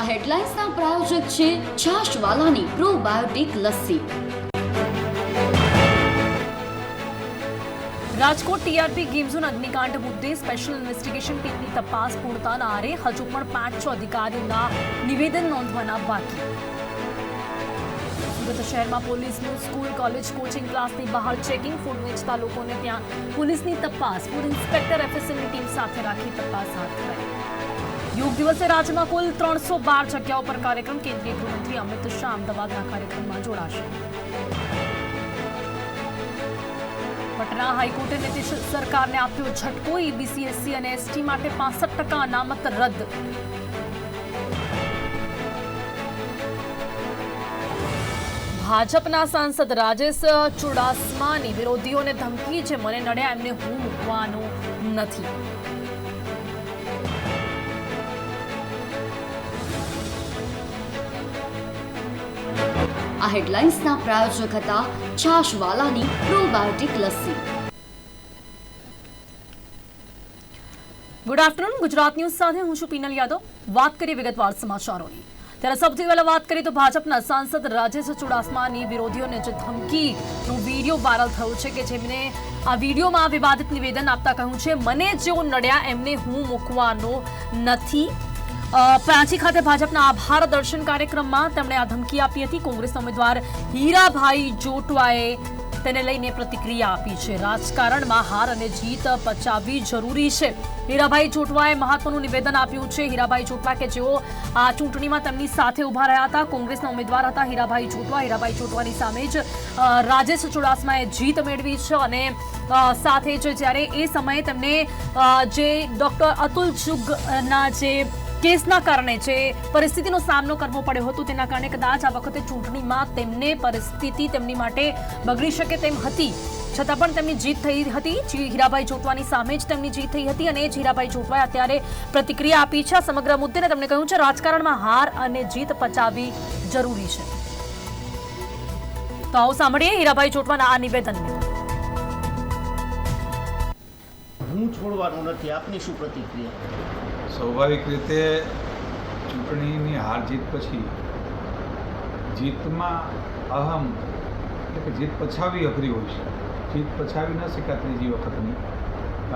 આ હેડલાઇન્સના પ્રાયોજક છે છાશવાલાની probiotic lassi. Rajkot TRP game zone અગ્નિકાંડ મુદ્દે સ્પેશિયલ ઇન્વેસ્ટિગેશન ટીમની તપાસ પૂર્ણતાના આરે હજુ પણ પાંચ છ અધિકારીઓના નિવેદન નોંધવાના બાકી. સુરત શહેરમાં પોલીસનું સ્કૂલ કોલેજ કોચિંગ ક્લાસની બહાર ચેકિંગ ફૂડ વેચતા લોકોને ત્યાં પોલીસની તપાસ ફૂડ ઇન્સ્પેક્ટર એફએસએલની ટીમ સાથે રાખી તપાસ હાથ ધરાઈ. યોગ દિવસે રાજ્યમાં કુલ ત્રણસો બાર જગ્યાઓ પર કાર્યક્રમ કેન્દ્રીય ગૃહમંત્રી અમિત શાહ અમદાવાદના કાર્યક્રમમાં જોડાશે. પટના હાઈકોર્ટે નીતિશ સરકારને આપ્યો ઝટકો ઈબીસીએસસી અને એસટી માટે પાસઠ ટકા અનામત રદ. ભાજપના સાંસદ રાજેશ ચુડાસમાની વિરોધીઓને ધમકી છે મને નડ્યા, એમને હું મૂકવાનું નથી. આ હેડલાઇન્સના પ્રાયોજક હતા છાશવાલાની probiotic lassi. Good afternoon Gujarat news સાથે હું છું પીનલ યાદવ. વાત કરીએ વિગતવાર સમાચારોની. ત્યારે સૌથી પહેલા વાત કરીએ તો ભાજપના સાંસદ રાજેશ ચુડાસમાની વિરોધીઓને જે ધમકીનો વીડિયો વાયરલ થયો છે કે જેમને આ વિડીયોમાં વિવાદિત નિવેદન આપતા કહ્યું છે, મને જેઓ નડ્યા એમને હું મૂકવાનો નથી. પ્રાંચી ખાતે ભાજપના આભાર દર્શન કાર્યક્રમમાં તેમણે આ ધમકી આપી હતી. કોંગ્રેસ ઉમેદવાર હીરાભાઈ જોટવાએ તેને લઈને પ્રતિક્રિયા આપી છે. રાજકારણમાં હાર અને જીત પચાવવી જરૂરી છે. હીરાભાઈ જોટવાએ મહત્વનું નિવેદન આપ્યું છે. હીરાભાઈ જોટવા કે જેઓ આ ચૂંટણીમાં તેમની સાથે ઊભા રહ્યા હતા, કોંગ્રેસના ઉમેદવાર હતા, હીરાભાઈ જોટવા. હીરાભાઈ જોટવાની સામે જ રાજેશ ચુડાસમાએ જીત મેળવી છે અને સાથે જ જ્યારે એ સમયે તેમને જે ડોક્ટર અતુલ ચુગના જે કેસના કારણે જે પરિસ્થિતિનો સામનો કરવો પડ્યો હતો, તેના કારણે કદાચ આ વખતે ચૂંટણીમાં તેમને પરિસ્થિતિ તેમની માટે બગડી શકે તેમ હતી. છતાં પણ તેમની જીત થઈ હતી. હીરાભાઈ જોટવાની સામે જ તેમની જીત થઈ હતી અને હીરાભાઈ જોટવાએ અત્યારે પ્રતિક્રિયા આપી છે. સમગ્ર મુદ્દે તેમણે કહ્યું છે, રાજકારણમાં હાર અને જીત પચાવવી જરૂરી છે. તો આવો સાંભળીએ હીરાભાઈ જોટવાના આ નિવેદનને. હું છોડવાનું નથી, આપની શું પ્રતિક્રિયા? સ્વાભાવિક રીતે ચૂંટણીની હાર જીત પછી જીતમાં અહમ એટલે જીત પછાવી અઘરી હોય છે. જીત પછાવી ન શક્યા ત્રીજી વખતની.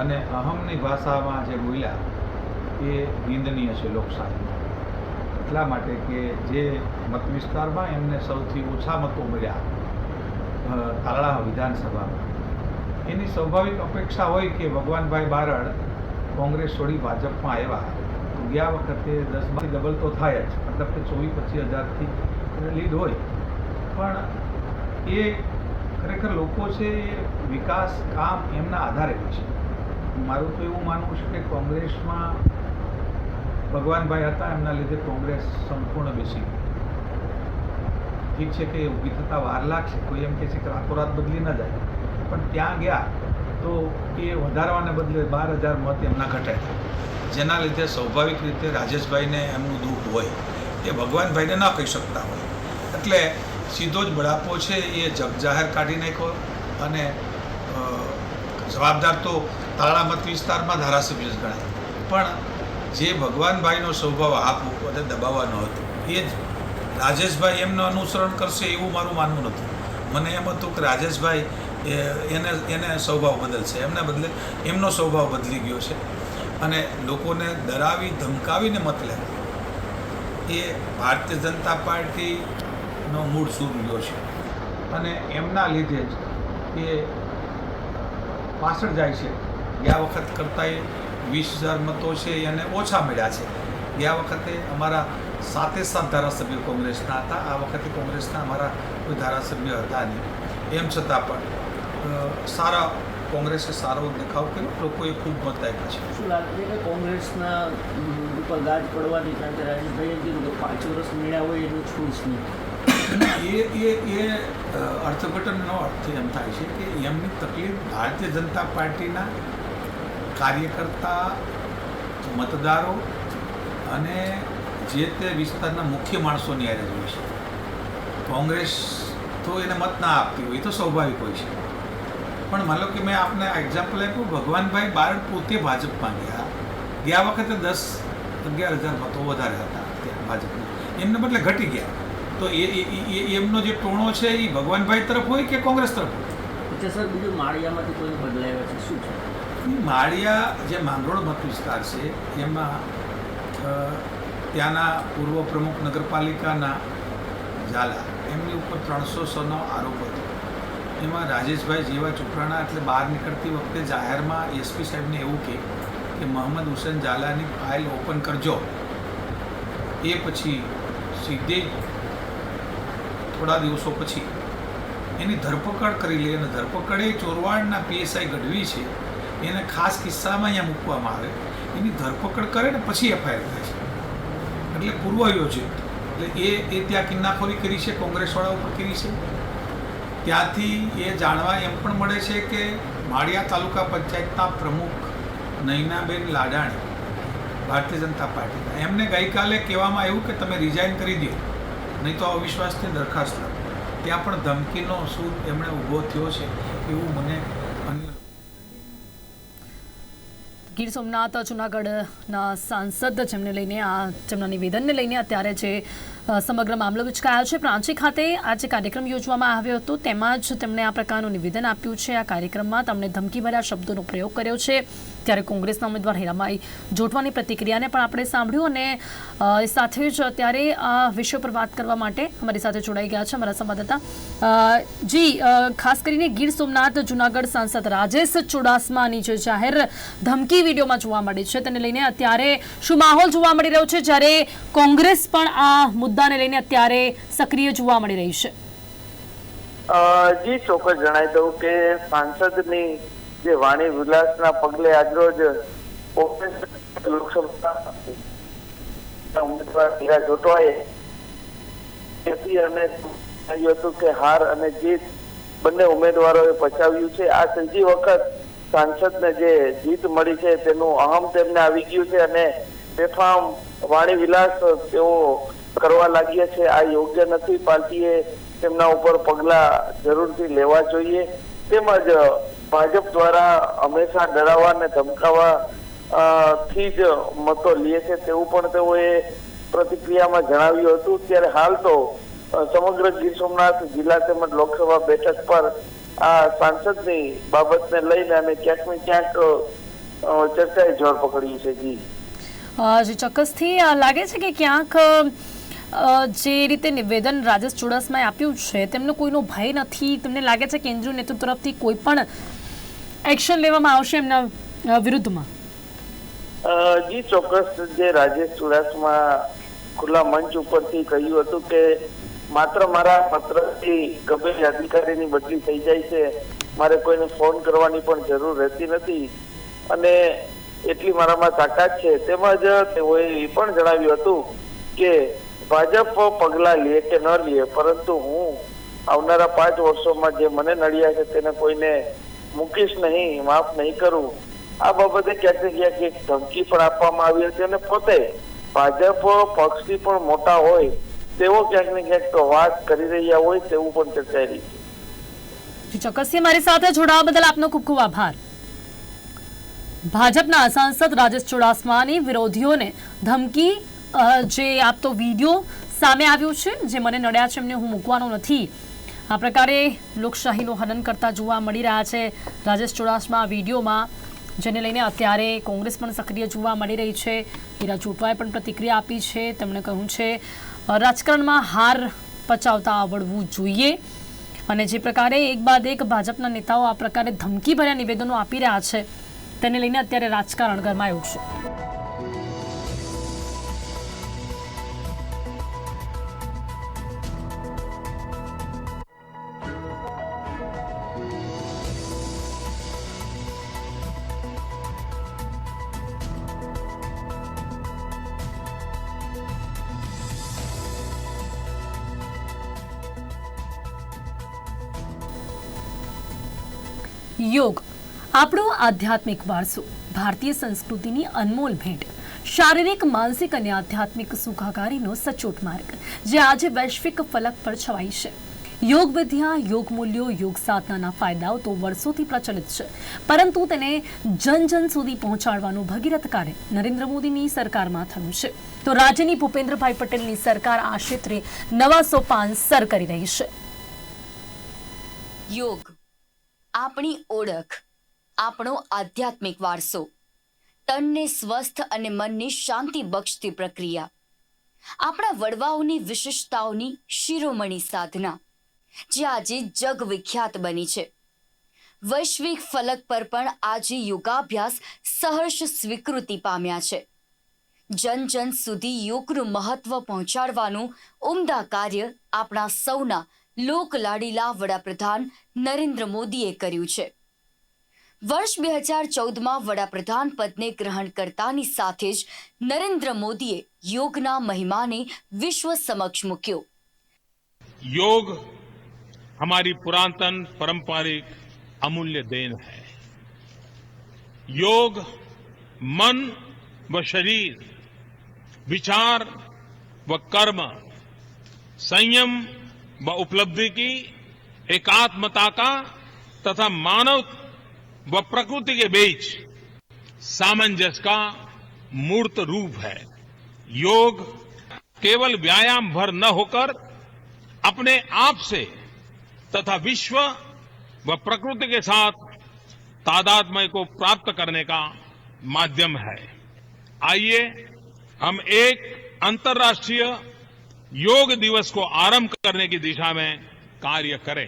અને અહમની ભાષામાં જે બોલ્યા, એ નિંદનીય છે લોકશાહીમાં એટલા માટે કે જે મત વિસ્તારમાં એમને સૌથી ઓછા મતો મળ્યા તાલાળા વિધાનસભામાં. એની સ્વાભાવિક અપેક્ષા હોય કે ભગવાનભાઈ બારડ કોંગ્રેસ છોડી ભાજપમાં આવ્યા. ગયા વખતે દસ બાર ડબલ તો થાય જ. મતલબ કે ચોવીસ પચીસ હજારથી લીડ હોય. પણ એ ખરેખર લોકો છે એ વિકાસ કામ એમના આધારે છે. મારું તો એવું માનવું છે કે કોંગ્રેસમાં ભગવાનભાઈ હતા, એમના લીધે કોંગ્રેસ સંપૂર્ણ બેસી ઠીક છે કે ઊભી થતાં વાર લાગશે. કોઈ એમ કહે છે કે રાતોરાત બદલી ન જાય. પણ ત્યાં ગયા તો એ વધારવાને બદલે બાર હજાર મત એમના ઘટાય જેના લીધે સ્વાભાવિક રીતે રાજેશભાઈને એમનું દુઃખ હોય. એ ભગવાનભાઈને ન કહી શકતા હોય. એટલે સીધો જ બળાપો છે એ જગ જાહેર કાઢી નાખ્યો અને જવાબદાર તો તાળા મત વિસ્તારમાં ધારાસભ્ય જ ગણાય. પણ જે ભગવાનભાઈનો સ્વભાવ આપવો અને દબાવવાનો હતો, એ જ રાજેશભાઈ એમનું અનુસરણ કરશે એવું મારું માનવું નથી. મને એમ હતું કે રાજેશભાઈ એ એને એને સ્વભાવ બદલશે એમને બદલે એમનો સ્વભાવ બદલી ગયો છે. અને લોકોને ડરાવી, ધમકાવીને મત લે. એ ભારતીય જનતા પાર્ટીનો મૂળ સૂર ગયો છે. અને એમના લીધે જ એ પાછળ જાય છે. ગયા વખત કરતાં વીસ હજાર મતો છે એને ઓછા મળ્યા છે. ગયા વખતે અમારા સાતે સાત ધારાસભ્યો કોંગ્રેસના હતા. આ વખતે કોંગ્રેસના અમારા કોઈ ધારાસભ્ય હતા નહીં. એમ છતાં પણ સારા કોંગ્રેસે સારો દેખાવ કર્યો. લોકોએ ખૂબ મત આપ્યા છે. શું લાગે છે કે કોંગ્રેસના ઉપર ગાજ પડવાની કારણ કે રાજેશભાઈએ કીધું કે પાંચ વર્ષ મેળ્યા હોય એનું છૂટ નહીં. એ એ એ અર્થઘટનનો અર્થ એમ થાય છે કે એમની તકલીફ ભારતીય જનતા પાર્ટીના કાર્યકર્તા મતદારો અને જે તે વિસ્તારના મુખ્ય માણસોની આરે હોય છે. કોંગ્રેસ તો એને મત ના આપતી હોય એ તો સ્વાભાવિક હોય છે. પણ માનો કે મેં આપને એક્ઝામ્પલ આપ્યું ભગવાનભાઈ બારડ પોતે ભાજપમાં ગયા. ગયા વખતે દસ અગિયાર હજાર મતો વધારે હતા ભાજપના. એમને બદલે ઘટી ગયા. તો એ એમનો જે ટોણો છે એ ભગવાનભાઈ તરફ હોય કે કોંગ્રેસ તરફ હોય? સર બીજું માળિયામાંથી કોઈ બદલાયો છે? શું છે? માળિયા જે માંગરોળ મત વિસ્તાર છે એમાં ત્યાંના પૂર્વ પ્રમુખ નગરપાલિકાના ઝાલા એમની ઉપર ત્રણસો સોનો આરોપ હતો. એમાં રાજેશભાઈ જેવા ચોપરાણા એટલે બહાર નીકળતી વખતે જાહેરમાં એસપી સાહેબને એવું કે કે, મોહમ્મદ હુસેન ઝાલાની ફાઇલ ઓપન કરજો. એ પછી સીધે થોડા દિવસો પછી એની ધરપકડ કરી લે અને ધરપકડ ચોરવાડના પીએસઆઈ ગઢવી છે, એને ખાસ કિસ્સામાં અહીંયા મૂકવામાં આવે. એની ધરપકડ કરે ને પછી એફઆઈઆર થાય છે. એટલે પૂર્વ યોજિત. એટલે એ એ ત્યાં કિન્નાખોરી કરી છે કોંગ્રેસવાળા ઉપર કરી છે. ત્યાંથી એ જાણવા એમ પણ મળે છે કે માળિયા તાલુકા પંચાયતના પ્રમુખ નૈનાબેન લાડાણી ભારતીય જનતા પાર્ટીના. એમને ગઈકાલે કહેવામાં આવ્યું કે તમે રિઝાઇન કરી દો, નહીં તો અવિશ્વાસની દરખાસ્ત લાવો ત્યાં પણ ધમકીનો સૂર એમણે ઊભો થયો છે એવું મને અન્ય ગીર સોમનાથ, જુનાગઢના સાંસદ જેમને લઈને આ જેમના નિવેદનને લઈને અત્યારે જે સમગ્ર મામલો ઉચકાયો છે. પ્રાંચી ખાતે આ કાર્યક્રમ યોજવામાં આવ્યો હતો. તેમાં જ તેમણે આ પ્રકારનું નિવેદન આપ્યું છે. આ કાર્યક્રમમાં તેમણે ધમકીભર્યા શબ્દોનો પ્રયોગ કર્યો છે. ત્યારે કોંગ્રેસના ઉમેદવાર હીરામાઈ જોટવાની પ્રતિક્રિયાને પણ આપણે સાંભળ્યું અને સાથે જ અત્યારે આ વિષય પર વાત કરવા માટે અમારી સાથે જોડાઈ ગયા છે અમારા સંવાદદાતા. જી ખાસ કરીને ગીર સોમનાથ જુનાગઢ સાંસદ રાજેશ ચુડાસમાની જે જાહેર ધમકી વિડીયોમાં જોવા મળી છે. તેને લઈને અત્યારે શું માહોલ જોવા મળી રહ્યો છે? જ્યારે કોંગ્રેસ પણ આ મુદ્દાને લઈને અત્યારે સક્રિય જોવા મળી રહી છે. જી, ચોક્કસ જણાવી દઉં કે સાંસદની જે વાણી વિલાસના પગલે આજરોજ લોકસભા હાર અને જીત બંને ઉમેદવારોએ પચાવ્યું છે. આ ત્રીજી વખત સાંસદને જે જીત મળી છે તેનું અહમ તેમને આવી ગયું છે અને બેફામ વાણી વિલાસ તેઓ કરવા લાગ્યા છે. આ યોગ્ય નથી. પાર્ટીએ તેમના ઉપર પગલા જરૂરથી લેવા જોઈએ. તેમજ ભાજપ દ્વારા હંમેશા ડરાવવા અને ધમકાવવા થી જ મતો લે છે તેવું પણ તેઓએ પ્રતિક્રિયામાં જણાવ્યું હતું. ત્યારે હાલ તો સમગ્ર ગીર સોમનાથ જિલ્લા તેમજ લોકસભા બેઠક પર આ સાંસદની બાબતને લઈને અને ક્યાંક ને ક્યાંક ચર્ચાએ જોર પકડ્યું છે. જી. ચોક્કસથી લાગે છે કે ક્યાંક જે રીતે નિવેદન રાજેશ ચુડાસમાએ આપ્યું છે, તેમનો કોઈનો ભય નથી. તેમને લાગે છે કેન્દ્રીય નેતૃત્વ તરફથી કોઈ પણ એક્શન લેવામાં આવશે એમના વિરુદ્ધમાં? જી, ચોક્કસ. જે રાજેશ ચુડાસમા ખુલ્લા મંચ ઉપરથી કહ્યું હતું કે માત્ર મારા પત્રથી ગમે અધિકારીની બદલી થઈ જાય છે. મારે કોઈને ફોન કરવાની પણ જરૂર રહેતી નથી. અને એટલી મારામાં તાકાત છે. તેમજ તેઓએ એ પણ જણાવ્યું હતું કે ભાજપ પગલા લે કે ન લે, પરંતુ હું આવનારા પાંચ વર્ષોમાં જે મને નડ્યા છે તેને કોઈને મૂકીશ નહીં, માફ નહીં કરું. આ બાબતે ક્યાંક ક્યાંક એક ધમકી પણ આપવામાં આવી હતી અને પોતે ભાજપ પક્ષથી પણ મોટા હોય તેઓ ક્યાંક ને ક્યાંક વાત કરી રહ્યા હોય તેવું પણ ચર્ચાઈ રહ્યું છે. મારી સાથે જોડાવા બદલ આપનો ખૂબ ખૂબ ભાજપના સાંસદ રાજેશ ચુડાસમાની વિરોધીઓને ધમકી જે આપતો વીડિયો સામે આવ્યો છે, જે મને નડ્યા છે, એમને હું મૂકવાનો નથી. આ પ્રકારે લોકશાહીનું હનન કરતા જોવા મળી રહ્યા છે. રાજેશ ચુડાસમા વિડીયોમાં, જેને લઈને અત્યારે કોંગ્રેસ પણ સક્રિય જોવા મળી રહી છે. હીરા ચોટવાએ પણ પ્રતિક્રિયા આપી છે. તેમણે કહ્યું છે રાજકારણમાં હાર પચાવતા આવડવું જોઈએ. અને જે પ્રકારે એક બાદ એક ભાજપના નેતાઓ આ પ્રકારે ધમકીભર્યા નિવેદનો આપી રહ્યા છે, તેને લઈને અત્યારે રાજકારણ ગરમાયું છે. યોગ. આપણો આધ્યાત્મિક વારસો, ભારતીય સંસ્કૃતિની અનમોલ ભેટ, શારીરિક, માનસિક અને આધ્યાત્મિક સુખાકારીનો સચોટ માર્ગ, જે આજે વૈશ્વિક ફલક પર છવાઈ છે. યોગ વિદ્યા, યોગ મૂલ્યો, યોગ સાધનાના ફાયદાઓ તો વર્ષોથી પ્રચલિત છે, પરંતુ તેને જન જન સુધી પહોંચાડવાનું ભગીરથ કાર્ય નરેન્દ્ર મોદીની સરકારમાં થયું છે. તો રાજ્યની ભૂપેન્દ્રભાઈ પટેલની સરકાર આ ક્ષેત્રે નવા સોપાન સર કરી રહી છે. યોગ. આપણી ઓળખ, આપણો આધ્યાત્મિક વારસો, તનને સ્વસ્થ અને મનને શાંતિ બક્ષતી પ્રક્રિયા, આપણા વડવાઓની વિશિષ્ટતાઓની શિરોમણી સાધના, જે આજે જગવિખ્યાત બની છે. વૈશ્વિક ફલક પર પણ આજે યોગાભ્યાસ સહર્ષ સ્વીકૃતિ પામ્યા છે. જન જન સુધી યોગનું મહત્વ પહોંચાડવાનું ઉમદા કાર્ય આપણા સૌના લોકલાડીલા વડાપ્રધાન નરેન્દ્ર મોદીએ કર્યું છે વર્ષ બે હજાર ચૌદમાં વડાપ્રધાન પદને ગ્રહણ કરતાની સાથે જ નરેન્દ્ર મોદીએ યોગના મહિમાને વિશ્વ સમક્ષ મૂક્યો योग हमारी पुरातन पारंपरिक अमूल्य देन है योग मन व शरीर विचार व कर्म संयम व उपलब्धि की, एकात्मता का तथा मानव व प्रकृति के बीच सामंजस्य का मूर्त रूप है। योग केवल व्यायाम भर न होकर अपने आप से तथा विश्व व प्रकृति के साथ तादात्म्य को प्राप्त करने का माध्यम है। आइए हम एक अंतर्राष्ट्रीय योग दिवस को आरंभ करने की दिशा में कार्य करें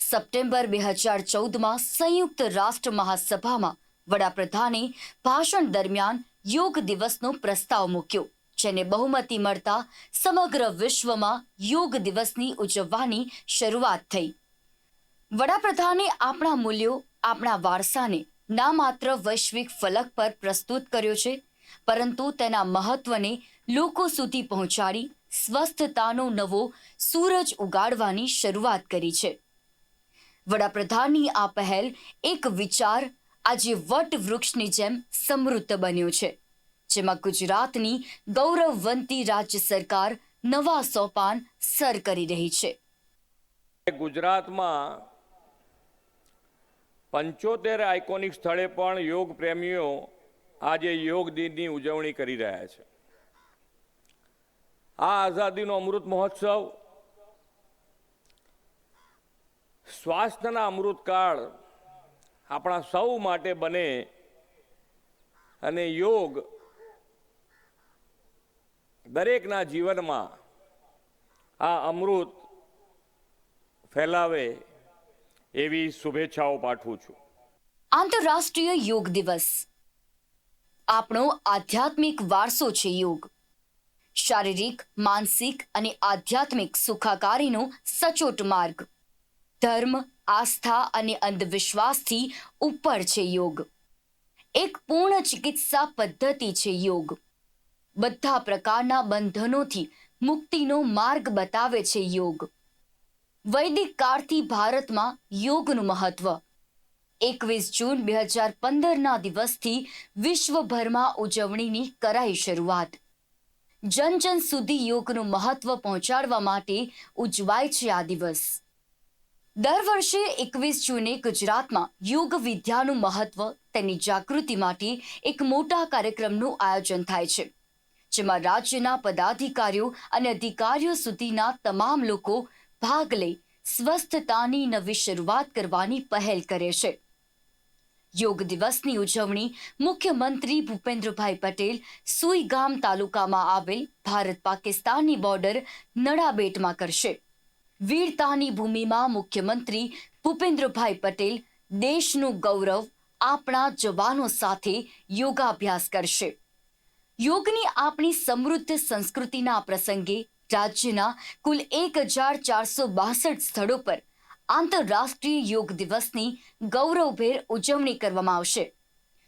સપ્ટેમ્બર બે હજાર ચૌદમાં સંયુક્ત રાષ્ટ્ર મહાસભામાં વડાપ્રધાને ભાષણ દરમિયાન યોગ દિવસનો પ્રસ્તાવ મૂક્યો જેને બહુમતી મળતા સમગ્ર વિશ્વમાં યોગ દિવસની ઉજવવાની શરૂઆત થઈ વડાપ્રધાને આપણા મૂલ્યો આપણા વારસાને ના માત્ર વૈશ્વિક ફલક પર પ્રસ્તુત કર્યો છે પરંતુ તેના મહત્વને લોકો સુધી પહોંચાડી સ્વસ્થતાનો નવો સૂરજ ઉગાડવાની શરૂઆત કરી છે. વડાપ્રધાનની આ પહેલ એક વિચાર આજે વટ વૃક્ષની જેમ સમૃદ્ધ બન્યો છે, જેમાં ગુજરાતની ગૌરવવંતી રાજ્ય સરકાર નવા સોપાન સર કરી રહી છે. ગુજરાતમાં પંચોતેર આઇકોનિક સ્થળે પણ યોગ પ્રેમીઓ આજે યોગ દિનની ઉજવણી કરી રહ્યા છે. આ આઝાદીનો અમૃત મહોત્સવ, સ્વાસ્થ્યના અમૃતકાળ આપણા સૌ માટે બને અને યોગ દરેકના જીવનમાં આ અમૃત ફેલાવે એવી શુભેચ્છાઓ પાઠવું છું. આંતરરાષ્ટ્રીય યોગ દિવસ. આપણો આધ્યાત્મિક વારસો છે યોગ. શારીરિક, માનસિક અને આધ્યાત્મિક સુખાકારીનો સચોટ માર્ગ. ધર્મ, આસ્થા અને અંધવિશ્વાસથી ઉપર છે યોગ. એક પૂર્ણ ચિકિત્સા પદ્ધતિ છે યોગ. બધા પ્રકારના બંધનોથી મુક્તિનો માર્ગ બતાવે છે યોગ. વૈદિક કાળથી ભારતમાં યોગનું મહત્વ એકવીસ જૂન બે હજાર પંદરના દિવસથી વિશ્વભરમાં ઉજવણીની કરાઈ શરૂઆત. જન જન સુધી યોગનું મહત્વ પહોંચાડવા માટે ઉજવાય છે આ દિવસ. દર વર્ષે એકવીસ જૂને ગુજરાતમાં યોગ વિદ્યાનું મહત્વ તેની જાગૃતિ માટે એક મોટા કાર્યક્રમનું આયોજન થાય છે, જેમાં રાજ્યના પદાધિકારીઓ અને અધિકારીઓ સુધીના તમામ લોકો ભાગ લઈ સ્વસ્થતાની નવી શરૂઆત કરવાની પહેલ કરે છે. યોગ દિવસની ઉજવણી મુખ્યમંત્રી ભૂપેન્દ્રભાઈ પટેલ સુઈગામ તાલુકામાં આવેલ ભારત પાકિસ્તાનની બોર્ડર નડાબેટમાં કરશે. વીરતાની ભૂમિમાં મુખ્યમંત્રી ભૂપેન્દ્રભાઈ પટેલ દેશનું ગૌરવ, આપણા જવાનો સાથે યોગાભ્યાસ કરશે. યોગની આપણી સમૃદ્ધ સંસ્કૃતિના પ્રસંગે રાજ્યના કુલ એક હજાર ચારસો બાસઠ સ્થળો પર આંતરરાષ્ટ્રીય યોગ દિવસની ગૌરવભેર ઉજવણી કરવામાં આવશે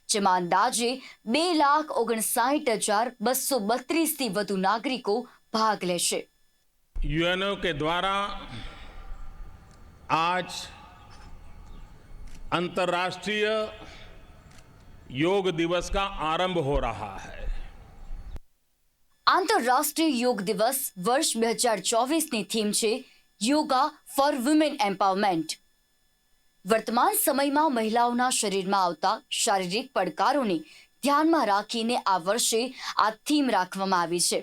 જેમાં અંદાજે બે લાખ ઓગણસાઠ હજાર બસો બત્રીસથી વધુ નાગરિકો ભાગ લેશે यूएनओ के द्वारा आज अंतर्राष्ट्रीय योग दिवस का आरंभ हो रहा है આંતરરાષ્ટ્રીય યોગ દિવસ વર્ષ બે હજાર ચોવીસની થીમ છે યોગા ફોર વુમેન એમ્પાવરમેન્ટ. વર્તમાન સમયમાં મહિલાઓના શરીરમાં આવતા શારીરિક પડકારોને ધ્યાનમાં રાખીને આ વર્ષે આ થીમ રાખવામાં આવી છે.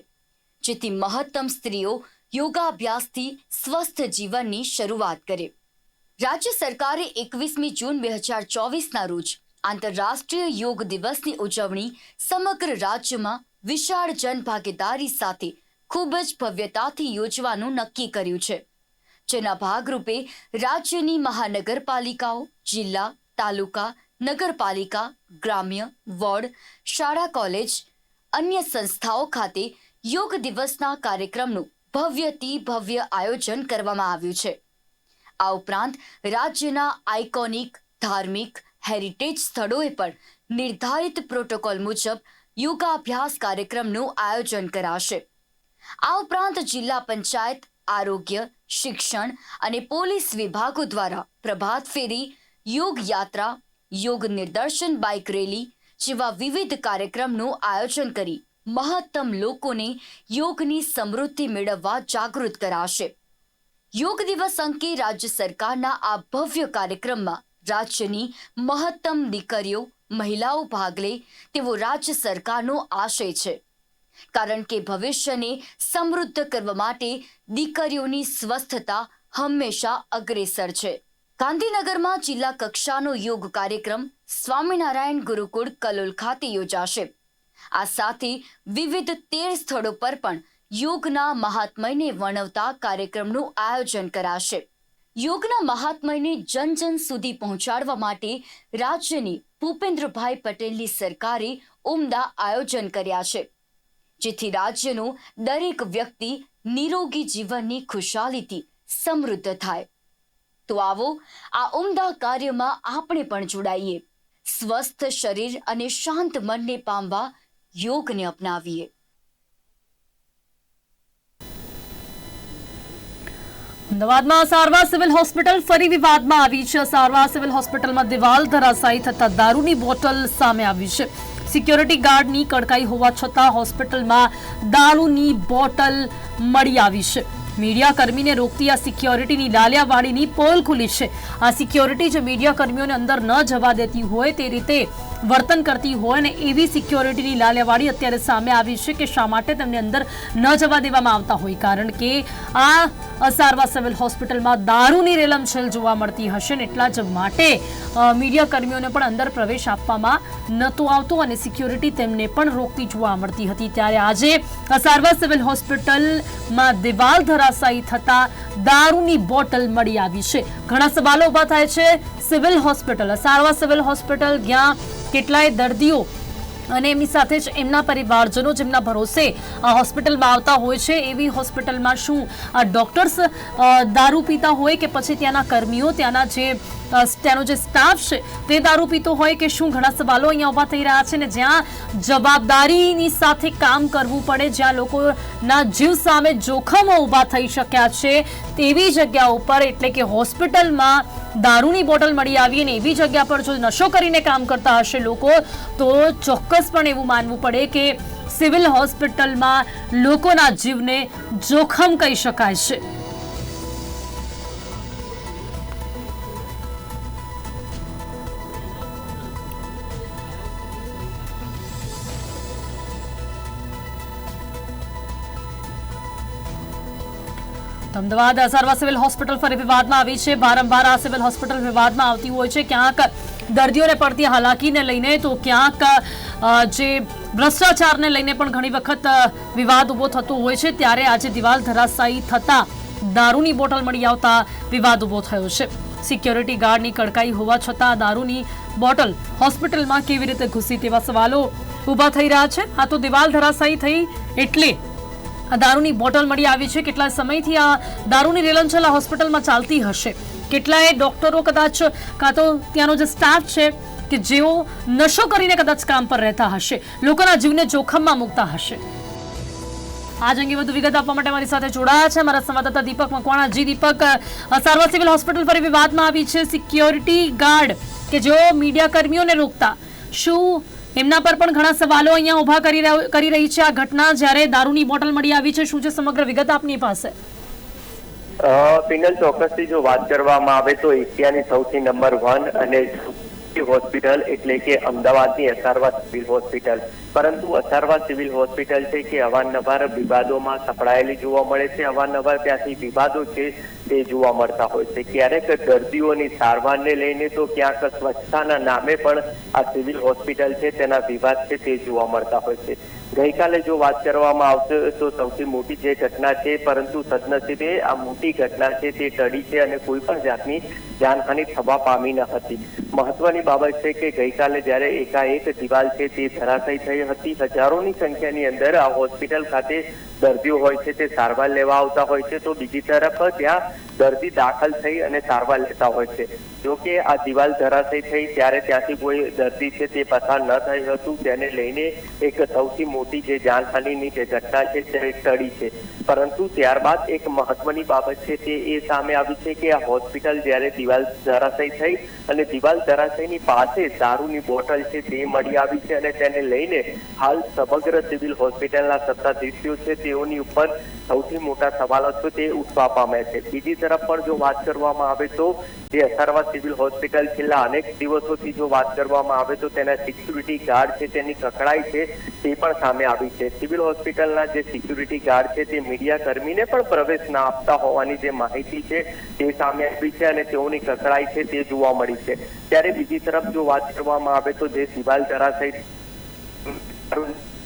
જેથી મહત્તમ સ્ત્રીઓ યોગાભ્યાસથી સ્વસ્થ જીવનની શરૂઆત કરે. રાજ્ય સરકારે એકવીસમી જૂન બે હજાર ચોવીસના રોજ આંતરરાષ્ટ્રીય યોગ દિવસની ઉજવણી સમગ્ર રાજ્યમાં વિશાળ જનભાગીદારી સાથે ખૂબ જ ભવ્યતાથી યોજવાનું નક્કી કર્યું છે. જેના ભાગરૂપે રાજ્યની મહાનગરપાલિકાઓ, જિલ્લા, તાલુકા, નગરપાલિકા, ગ્રામ્ય, વોર્ડ, શાળા, કોલેજ, અન્ય સંસ્થાઓ ખાતે યોગ દિવસના કાર્યક્રમનું ભવ્યથી ભવ્ય આયોજન કરવામાં આવ્યું છે. આ ઉપરાંત રાજ્યના આઇકોનિક, ધાર્મિક, હેરિટેજ સ્થળોએ પણ નિર્ધારિત પ્રોટોકોલ મુજબ યોગાભ્યાસ કાર્યક્રમનું આયોજન કરાશે. આ ઉપરાંત જિલ્લા પંચાયત આરોગ્ય, શિક્ષણ અને પોલીસ વિભાગો દ્વારા પ્રભાત ફેરી, યોગ યાત્રા, યોગ નિદર્શન બાઇક રેલી જેવા વિવિધ કાર્યક્રમનું આયોજન કરી મહત્તમ લોકોને યોગની સમૃદ્ધિ મેળવવા જાગૃત કરાશે. યોગ દિવસ અંકે રાજ્ય સરકારના આ ભવ્ય કાર્યક્રમમાં રાજ્યની મહત્તમ દીકરીઓ, મહિલાઓ ભાગ લે તેવો રાજ્ય સરકારનો આશય છે. કારણ કે ભવિષ્યને સમૃદ્ધ કરવા માટે દીકરીઓની સ્વસ્થતા હંમેશા અગ્રેસર છે. ગાંધીનગરમાં જિલ્લા કક્ષાનો યોગ કાર્યક્રમ સ્વામિનારાયણ ગુરુકુળ કલોલ ખાતે યોજાશે. આ સાથે વિવિધ તેર સ્થળો પર પણ યોગના મહાત્મયને વર્ણવતા કાર્યક્રમનું આયોજન કરાશે. યોગના મહાત્મયને જન જન સુધી પહોંચાડવા માટે રાજ્યની ભૂપેન્દ્રભાઈ પટેલની સરકારે ઉમદા આયોજન કર્યા છે. જેથી રાજ્યનો દરેક વ્યક્તિ નિરોગી જીવનની ખુશાલીથી સમૃદ્ધ થાય. તો આવો, આ ઉમદા કાર્યમાં આપણે પણ જોડાઈએ. સ્વસ્થ શરીર અને શાંત મનને પામવા યોગને અપનાવીએ. અમદાવાદમાં સારવાર સિવિલ હોસ્પિટલ ફરી વિવાદમાં આવી છે. સારવાર સિવિલ હોસ્પિટલમાં દિવાલ ધરાશાયી થતા દારૂની બોટલ સામે આવી છે. સિક્યોરિટી ગાર્ડની કડકાઈ હોવા છતાં હોસ્પિટલમાં દારૂની બોટલ મળી આવી છે. મીડિયા કર્મીને રોકતી આ સિક્યોરિટીની લાલિયાવાડીની પોલ ખુલી છે. આ સિક્યોરિટી જે મીડિયા કર્મીઓને અંદર ન જવા દેતી હોય તે રીતે વર્તન કરતી હોય અને એવી સિક્યોરિટીની લાલિયાવાડી અત્યારે સામે આવી છે કે શા માટે તેમને અંદર ન જવા દેવામાં આવતા હોય. કારણ કે આ અસારવા સિવિલ હોસ્પિટલમાં દારૂની રેલમછેલ જોવા મળતી હશે ને એટલા જ માટે મીડિયા કર્મીઓને પણ અંદર પ્રવેશ આપવામાં નહોતો આવતો અને સિક્યોરિટી તેમને પણ રોકતી જોવા મળતી હતી. ત્યારે આજે સારવા સિવિલ હોસ્પિટલમાં દિવાલ ધરાશાયી થતા દારૂની બોટલ મળી આવી છે. ઘણા સવાલો ઊભા થાય છે સિવિલ હોસ્પિટલ સારવા સિવિલ હોસ્પિટલ, જ્યાં કેટલાય દર્દીઓ અને એમની સાથે જ એમના પરિવારજનો જેમના ભરોસે હોસ્પિટલમાં આવતા હોય છે, એવી હોસ્પિટલમાં શું ડોક્ટર્સ દારૂ પીતા હોય કે પછી ત્યાંના કર્મીઓ, ત્યાંના જે ત્યાંનો જે સ્ટાફ છે, તે દારૂ પીતો હોય કે શું? ઘણા સવાલો અહીંયા ઊભા થઈ રહ્યા છે ને જ્યાં જવાબદારીની સાથે કામ કરવું પડે, જ્યાં લોકોના જીવ સામે જોખમો ઊભા થઈ શક્યા છે, તેવી જગ્યા ઉપર, એટલે કે હોસ્પિટલમાં દારૂની બોટલ મળી આવી અને એવી જગ્યા પર જો નશો કરીને કામ કરતા હશે લોકો, તો ચોક્કસપણે એવું માનવું પડે કે સિવિલ હોસ્પિટલમાં લોકોના જીવને જોખમ કહી શકાય છે. અમદાવાદ સારવાર સિવિલ હોસ્પિટલ ફરી વિવાદમાં આવી છે. વારંવાર આ સિવિલ હોસ્પિટલ વિવાદમાં આવતી હોય છે. ક્યાંક દર્દીઓને પડતી હાલાકીને લઈને તો ક્યાંક જે ભ્રષ્ટાચારને લઈને પણ ઘણી વખત વિવાદ ઊભો થતો હોય છે. ત્યારે આજે દિવાલ ધરાશાયી થતા દારૂની બોટલ મળી આવતા વિવાદ ઊભો થયો છે. સિક્યોરિટી ગાર્ડની કડકાઈ હોવા છતાં દારૂની બોટલ હોસ્પિટલમાં કેવી રીતે ઘૂસી તેવા સવાલો ઊભા થઈ રહ્યા છે. આ તો દિવાલ ધરાશાયી થઈ એટલે દારૂની બોટલ મળી આવી છે. કેટલા સમયથી આ દારૂની રેલનચલ હોસ્પિટલમાં ચાલતી હશે? કેટલાય ડોક્ટરો કદાચ કાં તો ત્યાંનો જે સ્ટાફ છે કે જેઓ નશો કરીને કદાચ કામ પર રહેતા હશે, લોકોના જીવને જોખમમાં મૂકતા હશે. આજ અંગે વધુ વિગત આપવા માટે મારી સાથે જોડાયા છે મારા સંવાદદાતા દીપક મકવાણા. જી દીપક સારવાર સિવિલ હોસ્પિટલ ફરી વિવાદમાં આવી છે. સિક્યોરિટી ગાર્ડ કે જેઓ મીડિયા કર્મીઓને રોકતા, શું એમના પર પણ ઘણા સવાલો અહીંયા ઊભા કરી કરી રહી છે આ ઘટના. જ્યારે દારૂની બોટલ મળી આવી છે, શું છે સમગ્ર વિગત આપની પાસે? પિનલ ચોક્કસથી જો વાત કરવામાં આવે તો એશિયાની સૌથી નંબર વન અને હોસ્પિટલ એટલે કે અમદાવાદની અસારવા સિવિલ હોસ્પિટલ. પરંતુ અસારવા સિવિલ હોસ્પિટલ છે કે અવારનવાર વિવાદોમાં સપડાયેલી જોવા મળે છે. અવારનવાર ત્યાંથી વિવાદો છે તે જોવા મળતા હોય છે. ક્યારેક દર્દીઓની સારવારને લઈને તો ક્યાંક સ્વચ્છતાના નામે પણ આ સિવિલ હોસ્પિટલ છે તેના વિવાદ છે તે જોવા મળતા હોય છે. ગઈકાલે જો વાત કરવામાં આવશે તો સૌથી મોટી જે ઘટના છે, પરંતુ સદનસીબે આ મોટી ઘટના છે, તે ટળી છે અને કોઈ પણ જાતની જાનહાનિ થવા પામી ન હતી. મહત્વની બાબત છે કે ગઈકાલે જ્યારે એકાએક દિવાલ છે, તે ધરાશયી થઈ હતી. હજારોની સંખ્યાની અંદર આ હોસ્પિટલ ખાતે દર્દીઓ હોય છે, તે સારવાર લેવા આવતા હોય છે, તો બીજી તરફ ત્યાં દર્દી દાખલ થઈ અને સારવાર લેતા હોય છે. જો કે આ દિવાલ ધરાશયી થઈ ત્યારે ત્યાંથી કોઈ દર્દી છે, તે પસાર ન થઈ હતું. તેને લઈને એક સૌથી મોટી જે જાનહાનિની જે ઘટના છે તે ટળી છે. પરંતુ ત્યારબાદ એક મહત્વની બાબત છે તે એ સામે આવી છે કે આ હોસ્પિટલ જ્યારે દિવાલ જરાશય થઈ અને દિવાલ ધરાશયની પાસે દારૂની બોટલ છે તે મળી આવી છે અને તેને લઈને હાલ સમગ્ર સિવિલ હોસ્પિટલના સત્તાધીશો છે તેઓની ઉપર સૌથી મોટા સવાલો છે તે ઉઠવા પામ્યા છે. બીજી તરફ પણ જો વાત કરવામાં આવે તો જે અસારવા સિવિલ હોસ્પિટલ છેલ્લા અનેક દિવસોથી જો વાત કરવામાં આવે તો તેના સિક્યુરિટી ગાર્ડ છે, તેની કકડાઈ છે તે પણ સામે આવી છે. સિવિલ હોસ્પિટલના જે સિક્યુરિટી ગાર્ડ છે તે મીડિયા કર્મીને પણ પ્રવેશ ના આપતા હોવાની જે માહિતી છે તે સામે આવી છે અને તેઓની કકડાઈ છે તે જોવા મળી છે. ત્યારે બીજી તરફ જો વાત કરવામાં આવે તો જે દિવાલ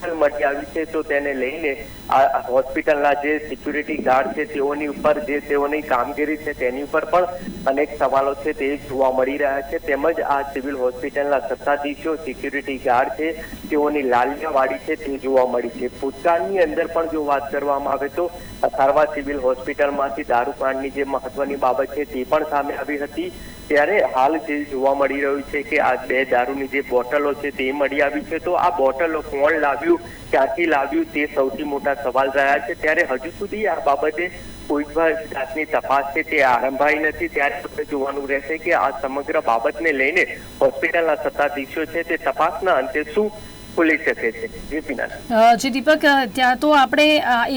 ધરાશયી મળી આવી છે, તો તેને લઈને આ હોસ્પિટલના જે સિક્યુરિટી ગાર્ડ છે, તેઓની ઉપર જે તેઓની કામગીરી છે, તેની ઉપર પણ અનેક સવાલો છે, તે જોવા મળી રહ્યા છે. તેમજ આ સિવિલ હોસ્પિટલના સત્તાધીશો સિક્યુરિટી ગાર્ડ છે, તેઓની લાલિયાવાડી છે, તે જોવા મળી છે. ભૂતકાળની અંદર પણ જો વાત કરવામાં આવે તો સારવાર સિવિલ હોસ્પિટલમાંથી દારૂકાંડની જે મહત્વની બાબત છે, તે પણ સામે આવી હતી. ત્યારે હાલ જે જોવા મળી રહ્યું છે કે આ બે દારૂની જે બોટલો છે તે મળી આવી છે, તો આ બોટલો કોણ લાવ્યું, ક્યાંથી લાવ્યું તે સૌથી મોટા સવાલ રહ્યા છે. ત્યારે હજુ સુધી આ બાબતે કોઈ પણ જાતની તપાસ છે તે આરંભાઈ નથી. ત્યારે આપણે જોવાનું રહેશે કે આ સમગ્ર બાબતને લઈને હોસ્પિટલના સત્તાધીશો છે તે તપાસના અંતે શું ખુલી શકે છે જી દીપક ત્યાં તો આપણે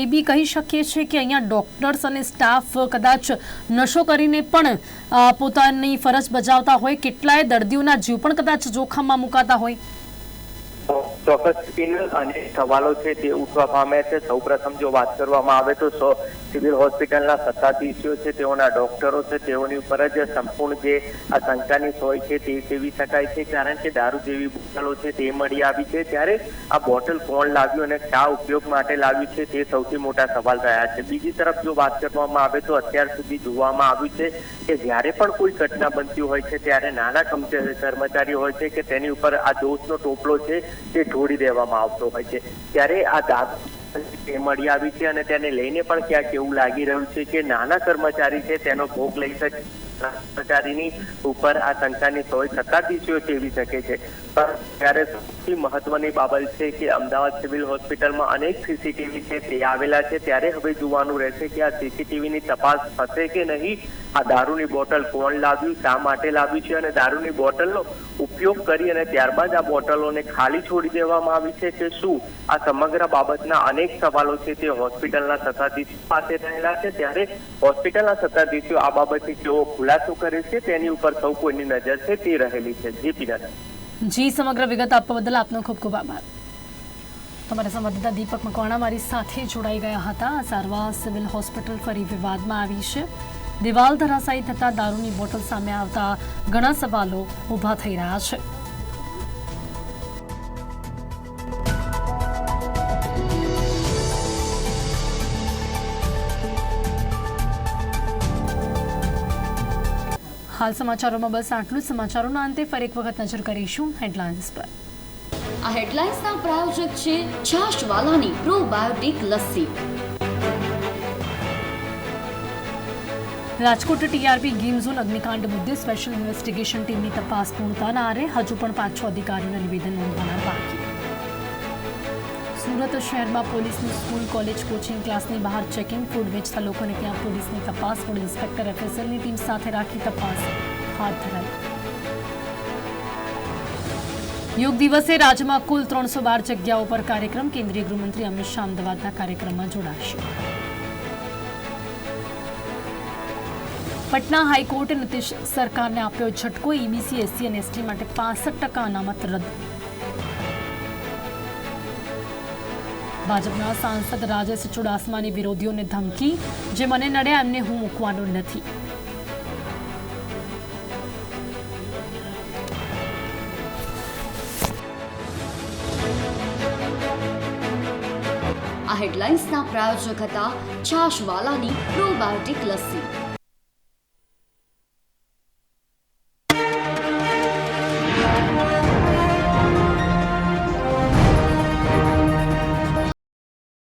એ બી કહી શકીએ છીએ કે અહીંયા ડોક્ટર્સ અને સ્ટાફ કદાચ નશો કરીને પણ પોતાની ફરજ બજાવતા હોય કેટલાય દર્દીઓના જીવ પણ કદાચ જોખમમાં મુકાતા હોય. ચોક્કસ અને સવાલો છે તે ઉઠવા પામે છે. સૌપ્રથમ જો વાત કરવામાં આવે તો સિવિલ હોસ્પિટલના સત્તાધીશો છે, તેઓના ડોક્ટરો છે, તેઓની ઉપર જ સંપૂર્ણ જે આ શંકાની સોય છે તે સેવી શકાય છે, કારણ કે દારૂ જેવી બોટલો છે તે મળી આવી છે. ત્યારે આ બોટલ કોણ લાવ્યું અને કયા ઉપયોગ માટે લાવ્યું છે તે સૌથી મોટા સવાલ રહ્યા છે. બીજી તરફ જો વાત કરવામાં આવે તો અત્યાર સુધી જોવામાં આવ્યું છે કે જ્યારે પણ કોઈ ઘટના બનતી હોય છે, ત્યારે નાના કર્મચારી હોય છે કે તેની ઉપર આ દોષનો ટોપલો છે તે ઢોળી દેવામાં આવતો હોય છે. ત્યારે આ દારૂ તે મળી આવી છે અને તેને લઈને પણ ક્યાંક એવું લાગી રહ્યું છે કે નાના કર્મચારી છે, તેનો ભોગ લઈ શકે. કર્મચારીની ઉપર આ શંકાની સોય સત્તાધીશો સેવી શકે છે. પણ ત્યારે સૌથી મહત્વની બાબત છે કે અમદાવાદ સિવિલ હોસ્પિટલમાં અનેક સીસીટીવી છે, તે આવેલા છે. ત્યારે હવે જોવાનું રહેશે કે આ સીસીટીવીની તપાસ થશે કે નહીં? આ દારૂની બોટલ કોણ લાવ્યું, શા માટે લાવ્યું છે? અને દારૂની બોટલનો ઉપયોગ કરી અને ત્યારબાદ આ બોટલોને ખાલી છોડી દેવામાં આવી છે કે શું? આ સમગ્ર બાબતના અનેક સવાલો છે તે હોસ્પિટલના સત્તાધીશો પાસે રહેલા છે. ત્યારે હોસ્પિટલના સત્તાધીશો આ બાબતથી કેવો ખુલાસો કરે છે, તેની ઉપર સૌ કોઈની નજર છે, તે રહેલી છે. જી પિનલ જી, સમગ્ર વિગત આપવા બદલ આપનો ખૂબ ખૂબ આભાર. તમારા સંવાદદાતા દીપક મકવાણા મારી સાથે જોડાઈ ગયા હતા. સારવાર સિવિલ હોસ્પિટલ ફરી વિવાદમાં આવી છે. દિવાલ ધરાશાયી થતા દારૂની બોટલ સામે આવતા ઘણા સવાલો ઊભા થઈ રહ્યા છે. હાલ સમાચારોમાં બસ આટલું જ સમાચારોના અંતે ફરી એક વખત નજર કરીશું હેડલાઇન્સ પર. આ હેડલાઇન્સના પ્રાયોજક છે છાશવાલાની probiotic lassi. Rajkot TRP game zone અગ્નિકાંડ મુદ્દે સ્પેશિયલ ઇન્વેસ્ટિગેશન ટીમની તપાસ પૂર્ણતાના આરે હજુ પણ પાંચ છ અધિકારીઓના નિવેદન નોંધવાના બાકી. સુરત શહેરમાં પોલીસની સ્કૂલ, કોલેજ, કોચિંગ ક્લાસની બહાર ચેકિંગ, ફૂડ વેચતા લોકોને ત્યાં પોલીસની તપાસ, ફૂડ ઇન્સ્પેક્ટર એફએસએલની ટીમ સાથે રાખી તપાસ. હાથ ધરાઈ. યોગ દિવસે રાજ્યમાં કુલ ત્રણસો બાર જગ્યાઓ પર કાર્યક્રમ. કેન્દ્રીય ગૃહમંત્રી અમિત શાહ અમદાવાદના કાર્યક્રમમાં જોડાશે. પટના હાઈકોર્ટે નીતિશ સરકારને આપ્યો ઝટકો. ઈબીસી, એસસી અને એસટી માટે પાસઠ ટકા અનામત રદ. ભાજપના સાંસદ રાજેશ ચુડાસમાની વિરોધીઓને ધમકી, જે મને નડ્યા એમને હું મૂકવાનો નથી. આ હેડલાઇન્સના પ્રાયોજક હતા છાશવાલાની પ્રોબાયોટિક લસ્સી.